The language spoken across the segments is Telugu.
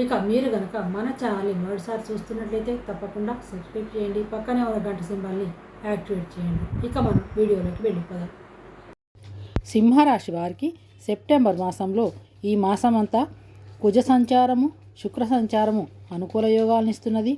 ఇక మీరు కనుక మన ఛానల్ని మొదటిసారి చూస్తున్నట్లయితే తప్పకుండా సబ్స్క్రైబ్ చేయండి. పక్కనే ఉన్న గంట సింబల్ని యాక్టివేట్ చేయండి. ఇక మనం వీడియోలోకి వెళ్ళిపోదాం. సింహరాశి వారికి సెప్టెంబర్ మాసంలో ఈ మాసమంతా కుజ సంచారము శుక్ర సంచారము అనుకూల యోగాలను ఇస్తున్నది.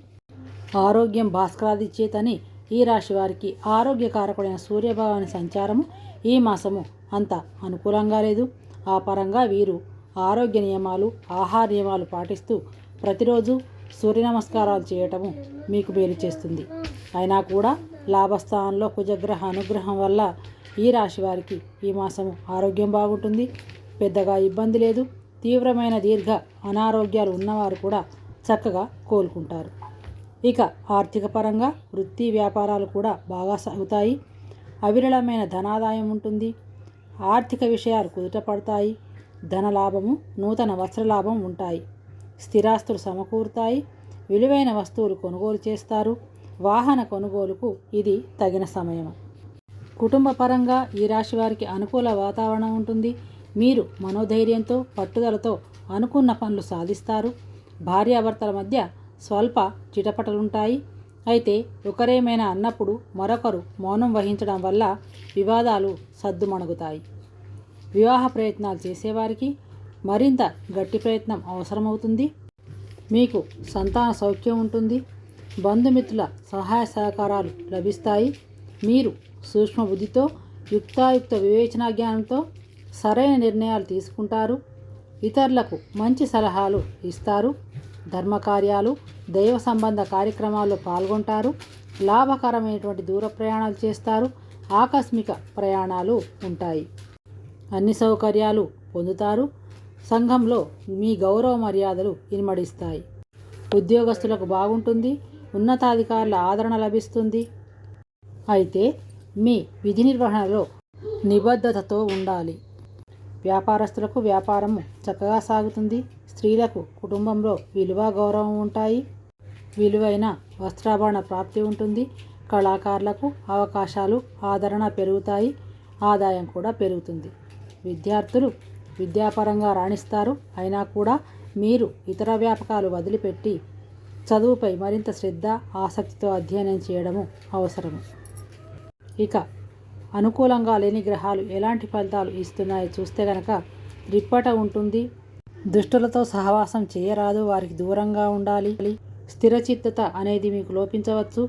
ఆరోగ్యం భాస్కరాదిచ్చేతని ఈ రాశి వారికి ఆరోగ్యకారకుడైన సూర్యభగవాని సంచారము ఈ మాసము అంత అనుకూలంగా లేదు. ఆ పరంగా వీరు ఆరోగ్య నియమాలు ఆహార నియమాలు పాటిస్తూ ప్రతిరోజు సూర్య నమస్కారాలు చేయటము మీకు మేలు చేస్తుంది. అయినా కూడా లాభస్థానంలో కుజగ్రహ అనుగ్రహం వల్ల ఈ రాశి వారికి ఈ మాసము ఆరోగ్యం బాగుంటుంది. పెద్దగా ఇబ్బంది లేదు. తీవ్రమైన దీర్ఘ అనారోగ్యాలు ఉన్నవారు కూడా చక్కగా కోలుకుంటారు. ఇక ఆర్థిక పరంగా వృత్తి వ్యాపారాలు కూడా బాగా సాగుతాయి. అవిరళమైన ధనాదాయం ఉంటుంది. ఆర్థిక విషయాలు కుదుటపడతాయి ధనలాభము నూతన వస్త్రలాభం ఉంటాయి. స్థిరాస్తులు సమకూరుతాయి. విలువైన వస్తువులు కొనుగోలు చేస్తారు. వాహన కొనుగోలుకు ఇది తగిన సమయం కుటుంబ పరంగా ఈ రాశి వారికి అనుకూల వాతావరణం ఉంటుంది. మీరు మనోధైర్యంతో పట్టుదలతో అనుకున్న పనులు సాధిస్తారు. భార్యాభర్తల మధ్య స్వల్ప చిటపటలుంటాయి. అయితే ఒకరేమైనా అన్నప్పుడు మరొకరు మౌనం వహించడం వల్ల వివాదాలు సద్దుమణుగుతాయి. వివాహ ప్రయత్నాలు చేసేవారికి మరింత గట్టి ప్రయత్నం అవసరమవుతుంది. మీకు సంతాన సౌఖ్యం ఉంటుంది. బంధుమిత్రుల సహాయ సహకారాలు లభిస్తాయి. మీరు సూక్ష్మ బుద్ధితో యుక్తాయుక్త వివేచనా జ్ఞానంతో సరైన నిర్ణయాలు తీసుకుంటారు. ఇతరులకు మంచి సలహాలు ఇస్తారు. ధర్మకార్యాలు దైవ సంబంధ కార్యక్రమాల్లో పాల్గొంటారు. లాభకరమైనటువంటి దూర ప్రయాణాలు చేస్తారు. ఆకస్మిక ప్రయాణాలు ఉంటాయి. అన్ని సౌకర్యాలు పొందుతారు. సంఘంలో మీ గౌరవ మర్యాదలు ఇనుమడిస్తాయి. ఉద్యోగస్తులకు బాగుంటుంది. ఉన్నతాధికారుల ఆదరణ లభిస్తుంది. అయితే మీ విధి నిర్వహణలో నిబద్ధతతో ఉండాలి. వ్యాపారస్తులకు వ్యాపారము చక్కగా సాగుతుంది. స్త్రీలకు కుటుంబంలో విలువ గౌరవం ఉంటాయి. విలువైన వస్త్రాభరణ ప్రాప్తి ఉంటుంది. కళాకారులకు అవకాశాలు ఆదరణ పెరుగుతాయి. ఆదాయం కూడా పెరుగుతుంది. విద్యార్థులు విద్యాపరంగా రాణిస్తారు. అయినా కూడా మీరు ఇతర వ్యాపకాలు వదిలిపెట్టి చదువుపై మరింత శ్రద్ధ ఆసక్తితో అధ్యయనం చేయడము అవసరము. ఇక అనుకూలంగా లేని గ్రహాలు ఎలాంటి ఫలితాలు ఇస్తున్నాయో చూస్తే గనక రిప్పట ఉంటుంది. దుష్టులతో సహవాసం చేయరాదు. వారికి దూరంగా ఉండాలి. స్థిరచిత్తత అనేది మీకు లోపించవచ్చు.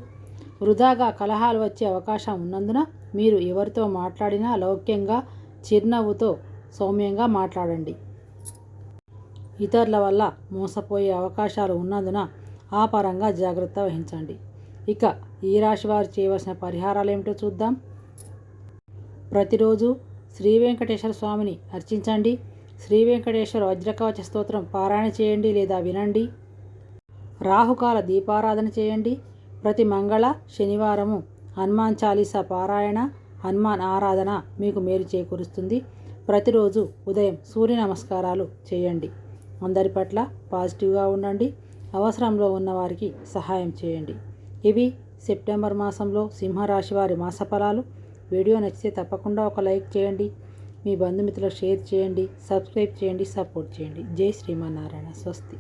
వృధాగా కలహాలు వచ్చే అవకాశం ఉన్నందున మీరు ఎవరితో మాట్లాడినా లౌక్యంగా చిరునవ్వుతో సౌమ్యంగా మాట్లాడండి. ఇతరుల వల్ల మోసపోయే అవకాశాలు ఉన్నందున ఆ పరంగా జాగ్రత్త వహించండి. ఇక ఈ రాశి వారు చేయవలసిన పరిహారాలు ఏమిటో చూద్దాం. ప్రతిరోజు శ్రీ వెంకటేశ్వర స్వామిని అర్చించండి. శ్రీ వెంకటేశ్వర వజ్రకవచ స్తోత్రం పారాయణ చేయండి లేదా వినండి. రాహుకాల దీపారాధన చేయండి. ప్రతి మంగళ శనివారము హనుమాన్ చాలీసా పారాయణ హనుమాన్ ఆరాధన మీకు మేలు చేకూరుస్తుంది. ప్రతిరోజు ఉదయం సూర్య నమస్కారాలు చేయండి. అందరి పట్ల పాజిటివ్గా ఉండండి. అవసరంలో ఉన్నవారికి సహాయం చేయండి. ఇవి సెప్టెంబర్ మాసంలో సింహరాశి వారి మాసఫలాలు. వీడియో నచ్చితే తప్పకుండా ఒక లైక్ చేయండి. మీ బంధుమిత్రులకు షేర్ చేయండి. సబ్స్క్రైబ్ చేయండి. సపోర్ట్ చేయండి. జై శ్రీమన్నారాయణ. స్వస్తి.